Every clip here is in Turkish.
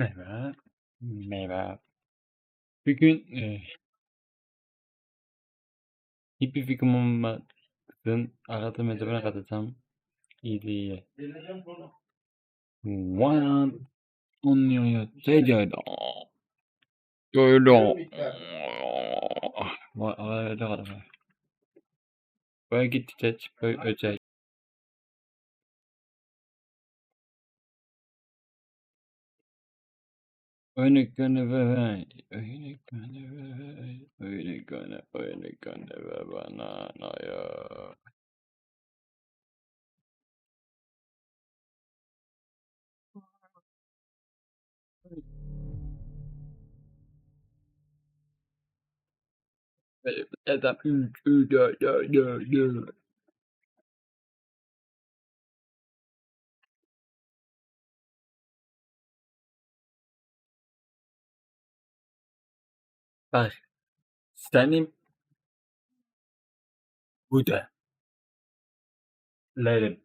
Merhaba. Merhaba. Bir gün e, olmadan aradığım mezara katılsam iyi değil. What anlıyor secde. Öyle. Vay öyle kadar. Böyle gideceğiz. Böyle özel. Oyunu gonna oyunu gonna oyunu gonna oyunu gonna ve bana naya. Adam Bak senin bu da lerim.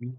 Yani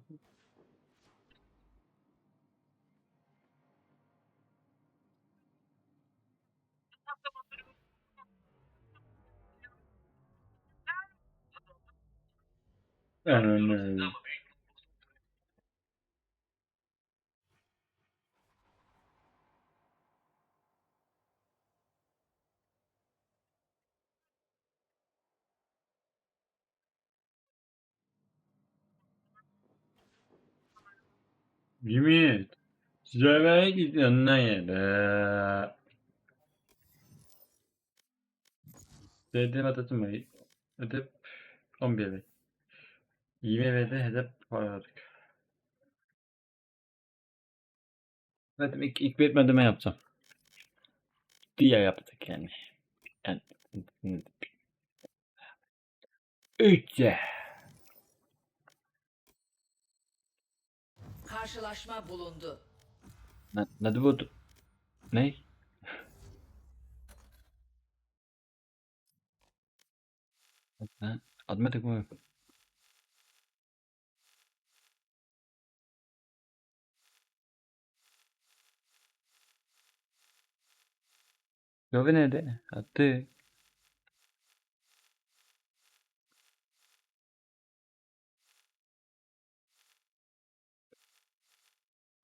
Yemin Size gidiyorsun lan yere. Hedef atatım var. Hedef 11 evet. 20 ve hedef paradık. Evet ilk, ilk bitmedime yapacağım. Diye yaptık yani. yani. Üçe. Karşılaşma bulundu. Ne, ne bu? Ne? Ha, adıma tek mi? Göve nerede? Attı.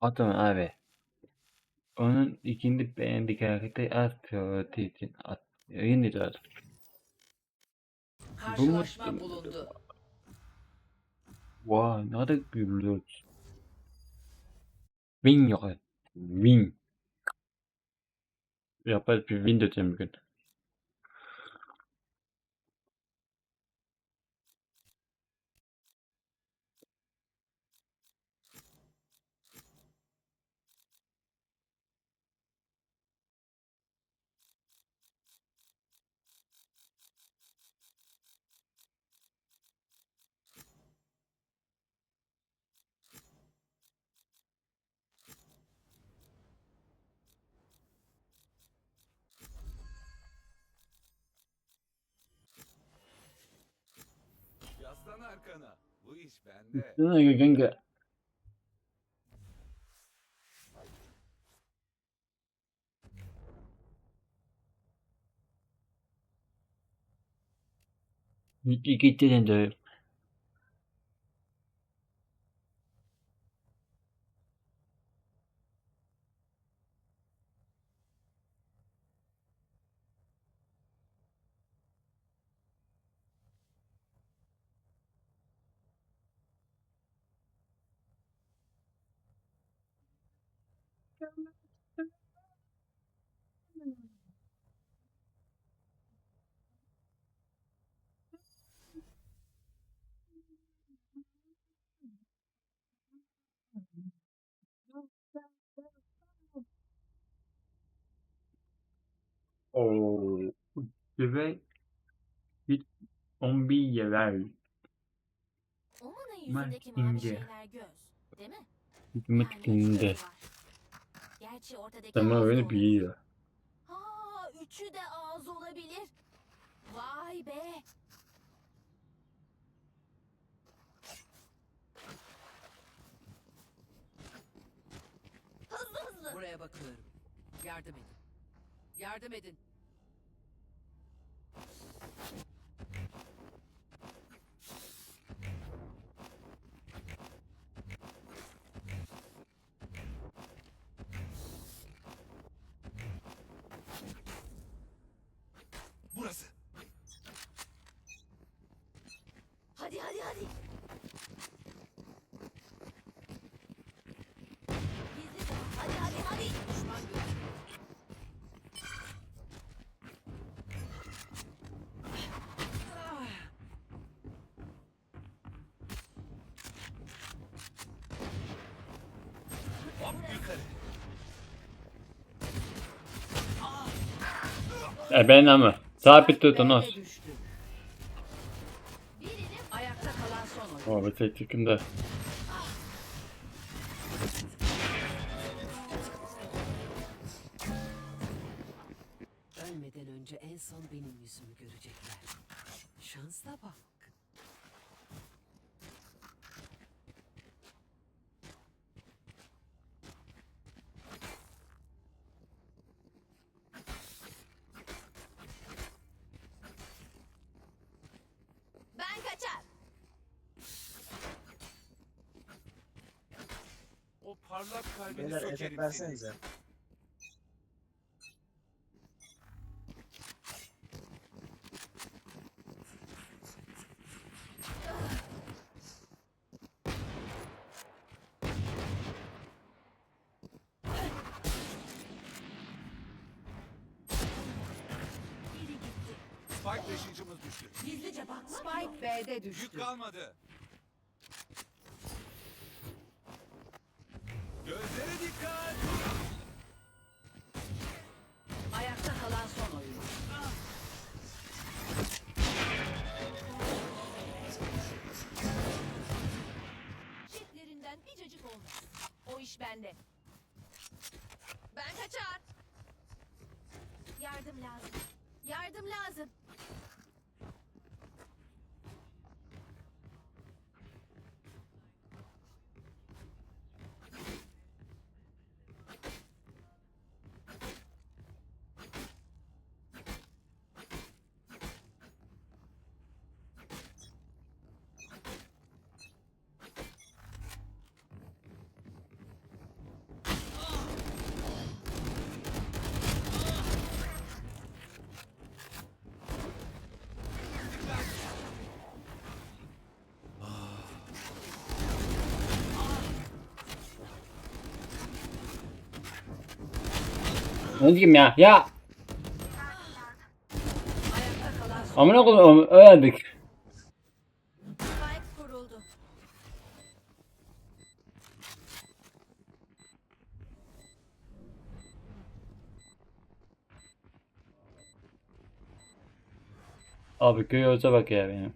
Atma abi. Onun ikinci beğendik hareketi attığı için at. Yeni de at. Karşılaşma bulundu. Vay ne kadar gülüyoruz. Win yok. Win. Yaparız bir win diyeceğim bugün. Arkana. Bu iş bende. Ne kanka? İki gittin de. Oh, je vais vite zombi yeler. Oman'ın yüzündeki mavi ince. şeyler göz. Değil mi? İçinde. gözü var. Gerçi ortadaki Ama ağız öyle olabilir. büyüyor. Ha, üçü de ağız olabilir. Vay be. Hızlı hızlı. Buraya bakıyorum. Yardım edin. Yardım edin. Burası. Hadi hadi hadi. Gizlice. Hadi hadi hadi. Düşman görüldü. Hop yukarı. E ben ama. Sabit tutunuz. Ayakta kalan son oyun. O bir tek çıkında. Parlak kalbini Beyler sökerim efekt senin. versenize. Biri gitti. Spike taşıyıcımız düştü. Gizlice bakmak. Spike B'de Yük düştü. kalmadı. İş bende. Ben kaçar. Yardım lazım. Yardım lazım. Ne diyeyim ya? Ya! Amına koyayım öldük. Abi köy olsa bak ya benim.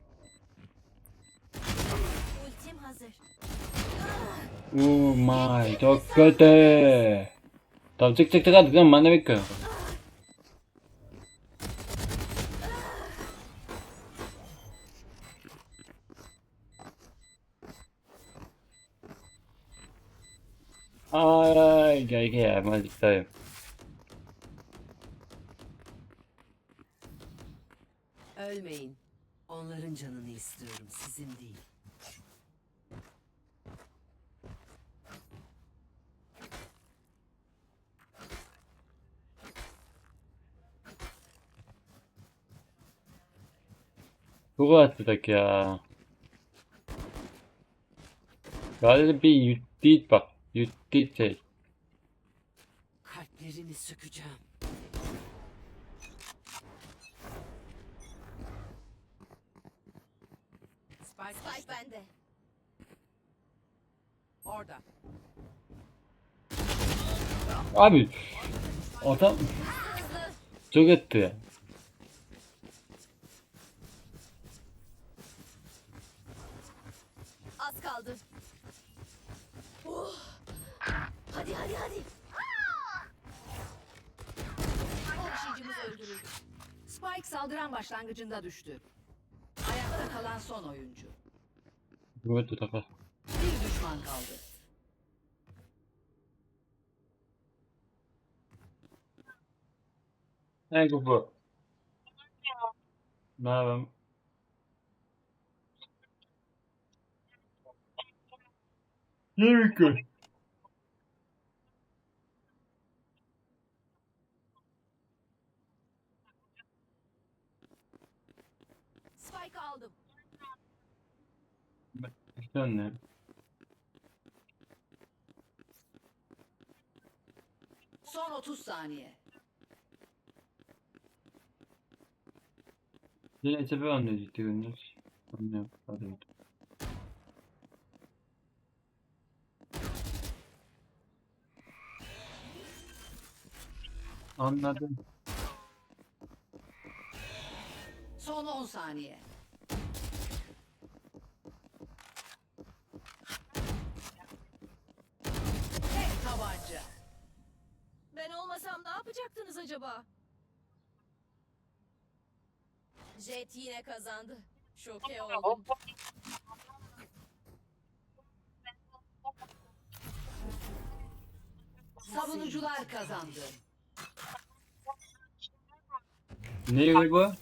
Oh my çok kötü. Tamam çık çık çık hadi lan ben de bekliyorum. Ay gel gel hadi gidelim. Ölmeyin. Onların canını istiyorum, sizin değil. Çok atladık ya. Galiba bir yüt değil bak. Yüt değil şey. Ciğerlerini sökeceğim. Spike, Spike bende. Orada. Abi adam çok etti Az kaldı. Oh. Hadi hadi hadi. O taşıyıcımız öldürüldü. Spike saldıran başlangıcında düştü. Ayakta kalan son oyuncu. Kuvvetli takas. Bir düşman kaldı. Ne bu? Ne yapayım? Mümkün? Spike aldım. Sen ne? Son 30 saniye. Yine sebebi anlayacak gündüz. Anlıyorum. Hadi. Anladım. Son 10 saniye. Tek tabanca. Ben olmasam ne yapacaktınız acaba? Jet yine kazandı. Şoke oldum. Savunucular kazandı. Ne bu?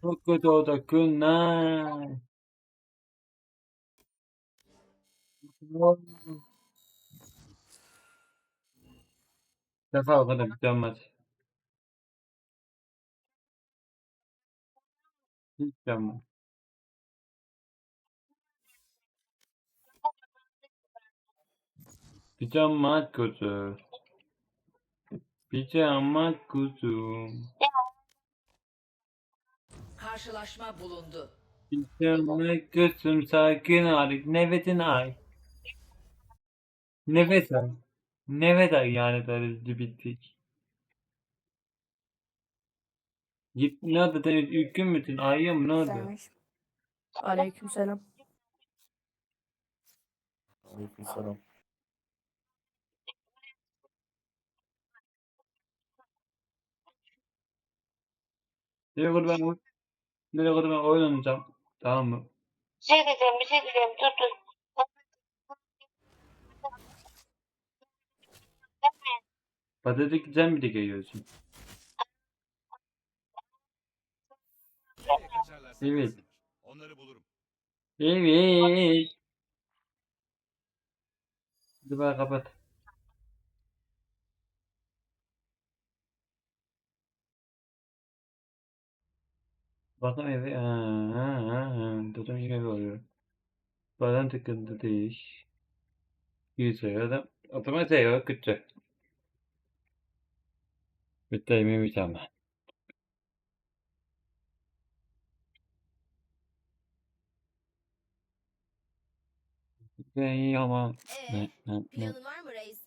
Çok kötü oldu günler. Defa o kadar bitemez. Hiç bitemez. Pijama kuzu. Pijama kuzu. Karşılaşma bulundu. Pijama kuzum sakin artık nefesin ay. Nefes al. Nefes al yani darıcı bittik. Git ne oldu sen ülkün müsün? Ayıyor mu ne oldu? Aleykümselam. Aleykümselam. Nereye kadar ben Nereye kadar ben oyun oynayacağım. Tamam mı? Bir şey diyeceğim, bir şey diyeceğim. Dur dur. Patates sen bir de geliyorsun. Evet. Onları bulurum. Evet. Hadi bana kapat. Bakın evi. Ha, ha, ha. Dedim gibi oluyor. Bazen tıkıntı değil. Güzel adam. Otomatik yok. Kötü. Kötü emin mükemmel. Ben ama. Ee, Ne, ne, ne. planın var mı Reis?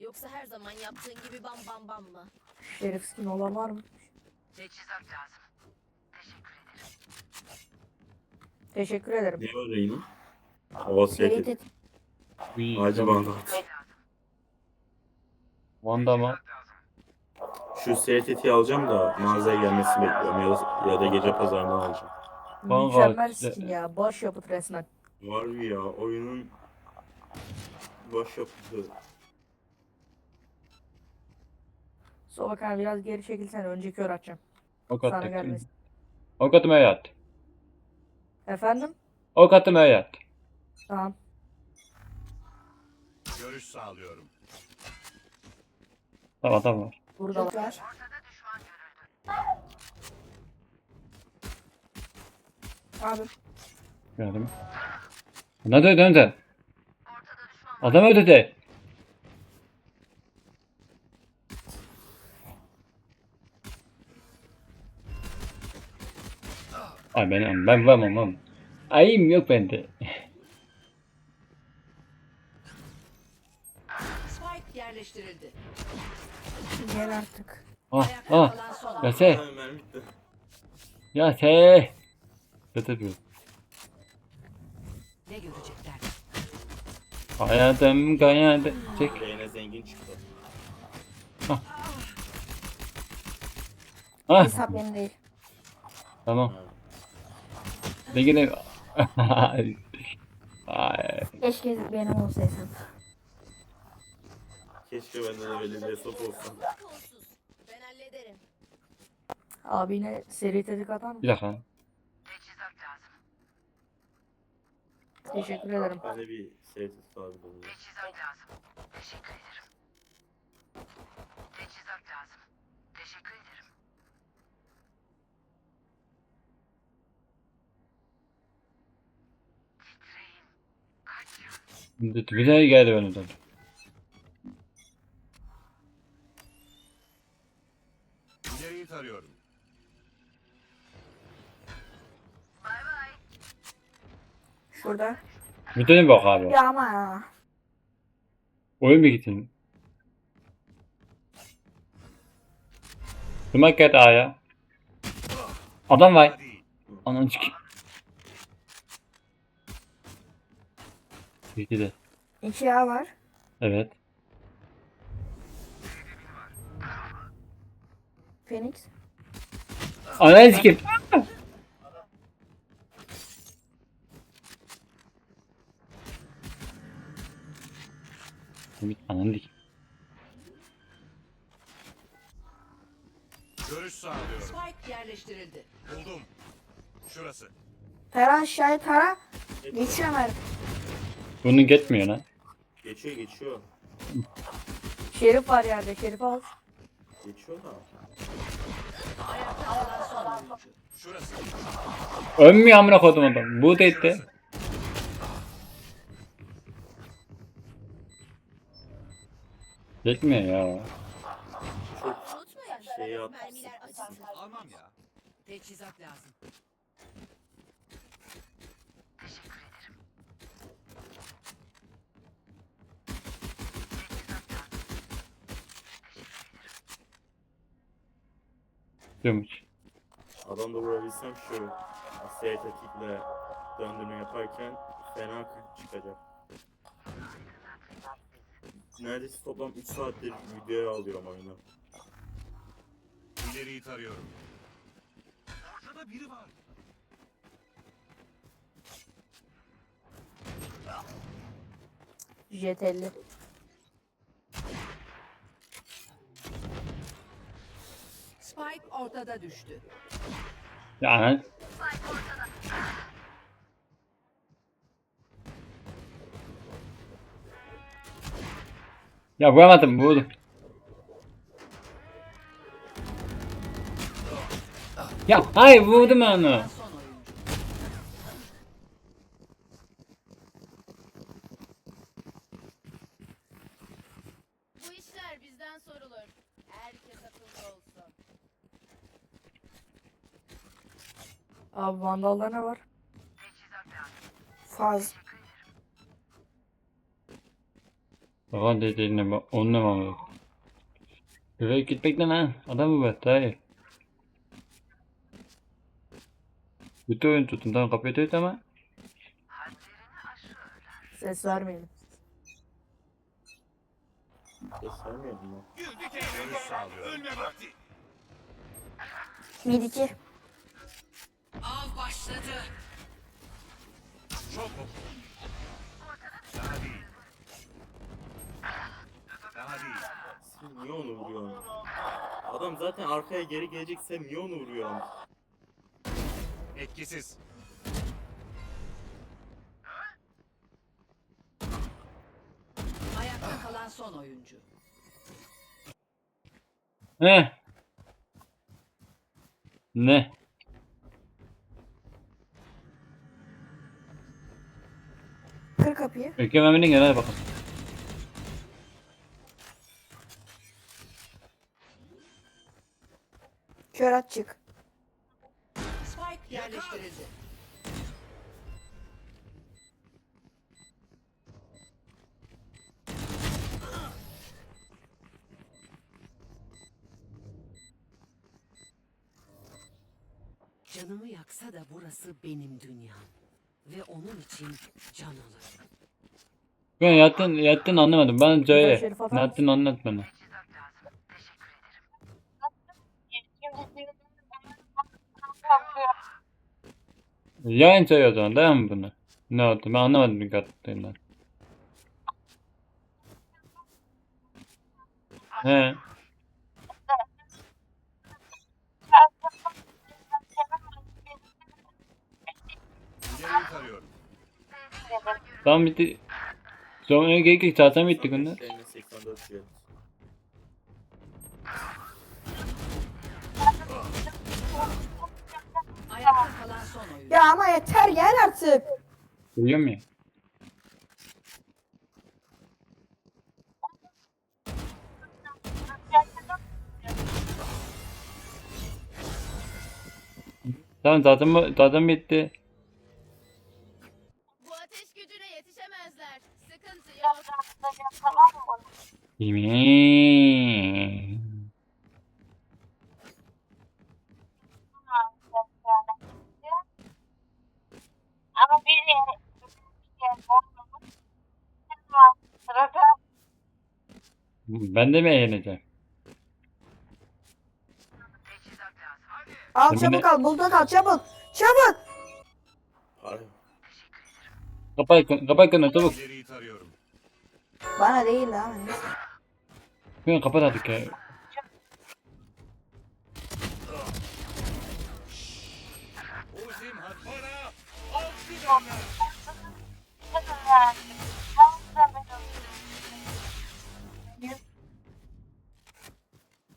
Yoksa her zaman yaptığın gibi bam bam bam mı? Şerif skin olan var mı? Teşekkür ederim. Ne var yayını? Hava Seri siyeti. tet- Uy, Hacı tamam. Bandat. Wanda mı? Şu siyeteti alacağım da mağazaya gelmesini bekliyorum ya da, ya da gece pazarından alacağım. Kanka, Mükemmel skin ya. Baş yapıt resmen. Var ya oyunun başyapıtı. Sobakan biraz geri çekilsen önceki kör atacağım. Ok Sana attık. gelmesin. Ok atım hayat. Efendim? Ok hayat. Tamam. Görüş sağlıyorum. Tamam tamam. Burada var. Abi Gördüm. Ne dön dön dön. Adam öldürdü. Ay ben ben varmam oğlum. Ayım yok bende. Spike yerleştirildi. gel artık. Ah ah. Ya oyuncu. se. Ha, mermi bitti. Ya se. Kötü. Ne görecekler? Hayatım kaynadı. Çek. Reyna zengin çıktı. Ah Hesap benim değil. tamam. Ne gene. Ay. Keşke benim olsaydın. Keşke bende de öyle bir hesap olsun. Ben hallederim. Abine seri tedik atar mı? Bir dakika. Teşekkür ederim. Ben de bir SRT abi buldum. Bir de geldi önümden. İleriyi tarıyorum. Şurada. Bir tane bak abi. Ya ama ya. Oyun bir gitsin. Dumak geldi A'ya. Adam var. Ananı çık. Peki de. İki A var. Evet. Phoenix. Ananı sikeyim. Ümit ananı dik. Görüş sağlıyorum. Spike yerleştirildi. Buldum. Şurası. Tara aşağıya tara. Geçiyor Mert. Bunun gitmiyor lan. Geçiyor geçiyor. Şerif var yerde. Şerif al. Geçiyor da. Ölmüyor amına koydum adam. Bu da etti. Gitmiyor ya. Şey yapsın. Mermiler açılsın. Almam ya. Teçhizat lazım. Diyormuş. Adam da vurabilsem şu SRT tikle döndürme yaparken fena çıkacak. Neredeyse toplam 3 saattir videoya alıyorum oyunu. İleriyi tarıyorum. Ortada biri var. Jet 50. Spike ortada düştü. Ya anan. Ya vuramadım vurdum. Ya hayır vurdum onu. Son oyuncu. Bu işler bizden sorulur. Herkes akıllı olsun. Abi Vandal'da ne var? Faz. Bakan dediğine bak onunla mı alıyor? Buraya gitmek ne lan? Adam mı var? Hayır. Bütün oyun tutun tamam kapıyı tut ama. Ses vermeyelim. Ses. Ölme vakti. Mid 2. Başladı. Çok oku. Daha değil. Daha değil. Sen niye onu vuruyorsun? Adam zaten arkaya geri gelecekse niye onu vuruyorsun? Etkisiz. Ayakta kalan son oyuncu. Ne? Ne? Kapıyı. Mehmet'in gel hadi bakalım. Kör at çık. Spike yerleştirildi. Canımı yaksa da burası benim dünyam. Ve onun için can alırım. Ben yattın, yattın anlamadım. Bana söyle. Şerif atar Ne yattın anlat bana. Yayın söyle o zaman değil mi bunu? Ne oldu? Ben anlamadım bir kattığından. He. Tamam bitti. Sonra gerek yok. Zaten bitti günler. Senin 84 jet. Ayakta kalan son oyun. Ya ama yeter gel artık. Duyuyor musun? Tamam zaten zaten bitti. Tamam mı? Ama bir yere sırada Ben de mi eğleneceğim? Al çabuk al bulduk al çabuk. Çabuk. Kapat kapat konu çabuk. Bana değil lan. neyse. Konu kapat artık ya.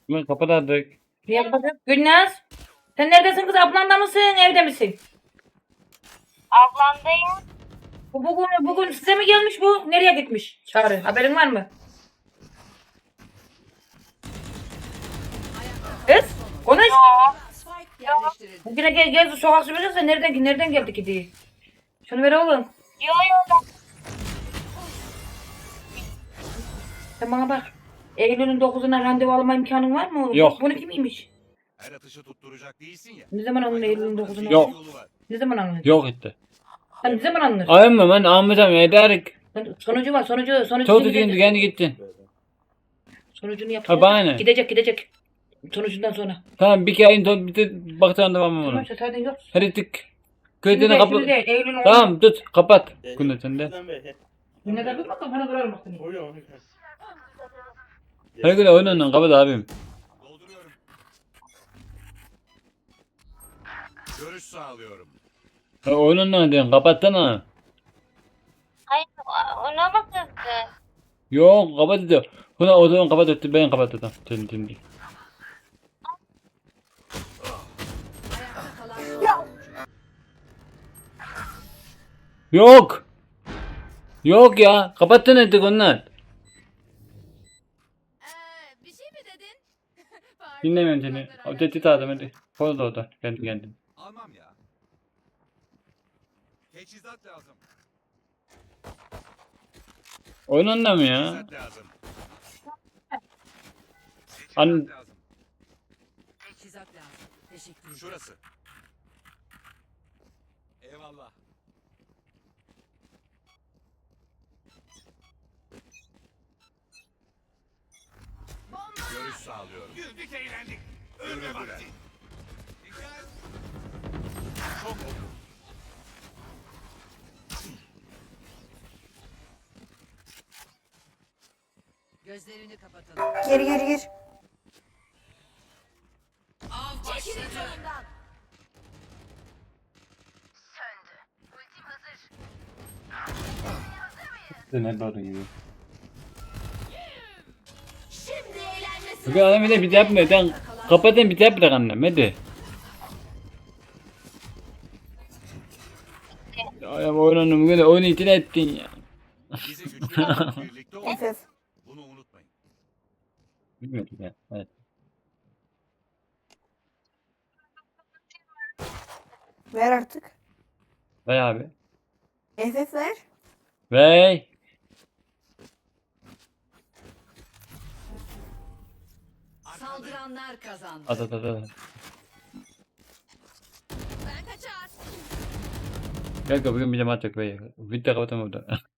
Konu kapat artık. Kapatıyorsun? Gülnaz. Sen neredesin kız? Ablanda mısın? Evde misin? Ablamdayım. Bu bugün, bugün size mi gelmiş bu? Nereye gitmiş? Çağrı. Haberin var mı? Kız. Konuş. Yerleştirildi. Bugüne gel, gel sokak süpürürse nereden, nereden geldi ki diye. Şunu ver oğlum. Yo yo Sen bana bak. Eylül'ün 9'una randevu alma imkanın var mı oğlum? Yok. Bunu kim iyiymiş? Her atışı tutturacak değilsin ya. Ne zaman alınır Eylül'ün 9'una? Yok. Ne zaman alınır? Yok etti. Hani ne zaman alınır? Ayım mı ben almayacağım ederek. Sonucu var, sonucu, sonucu. Çok düzgün kendi gittin. Sonucunu. Ha, bana ne? Gidecek, gidecek. Sonucundan sonra. Tamam bir kere in bir de bakacağım devam Tamam, onu. zaten yok. Hadi tık. Köyden onu- Tamam tut kapat. Gel. Konu sen de. Neden be? Yine de bir bak kafana kırarım bak seni. Oyun oyun. Hadi güle oynayın kapat abim. Dolduruyorum. Görüş sağlıyorum. Ha, Oynayın diyorsun kapatsana. Hayır ona mı kızdı? Yok kapat diyor. Buna o zaman kapat etti ben kapattım. Şimdi şimdi. Oyuncu. Yok. Yok ya. Kapattın artık onlar. Ee, bir şey mi dedin? Dinlemiyorum seni. O tehdit adam hadi. Koy da orada. Kendi kendin. Almam ya. Teçhizat lazım. Oynanın da mı ya? Teçhizat lazım. An- Teçhizat lazım. Teçhizat lazım. Teşekkür ederim. Şurası. Eyvallah. Görüş sağlıyorum. Güldük eğlendik. Ölme vakti. Dikkat. Çok oldu. Gözlerini kapatalım. Geri geri gir. Av Çekilin başladı. yolumdan. Ne doğru gibi. Şimdi eğlenmesi. Bugün adam bir de bir yapmıyor. Sen kapatın bir yap bırak annem hadi. Ya ya oynanın bugün oyunu içine ettin ya. Bizi güçlü birlikte. Bilmiyordum ya. Evet. Ver artık. Ver abi. FF ver. Ver. Saldıranlar kazandı. At at at at. Ben kaçar. Kanka bugün bir de maç yok be. Video kapatalım orada.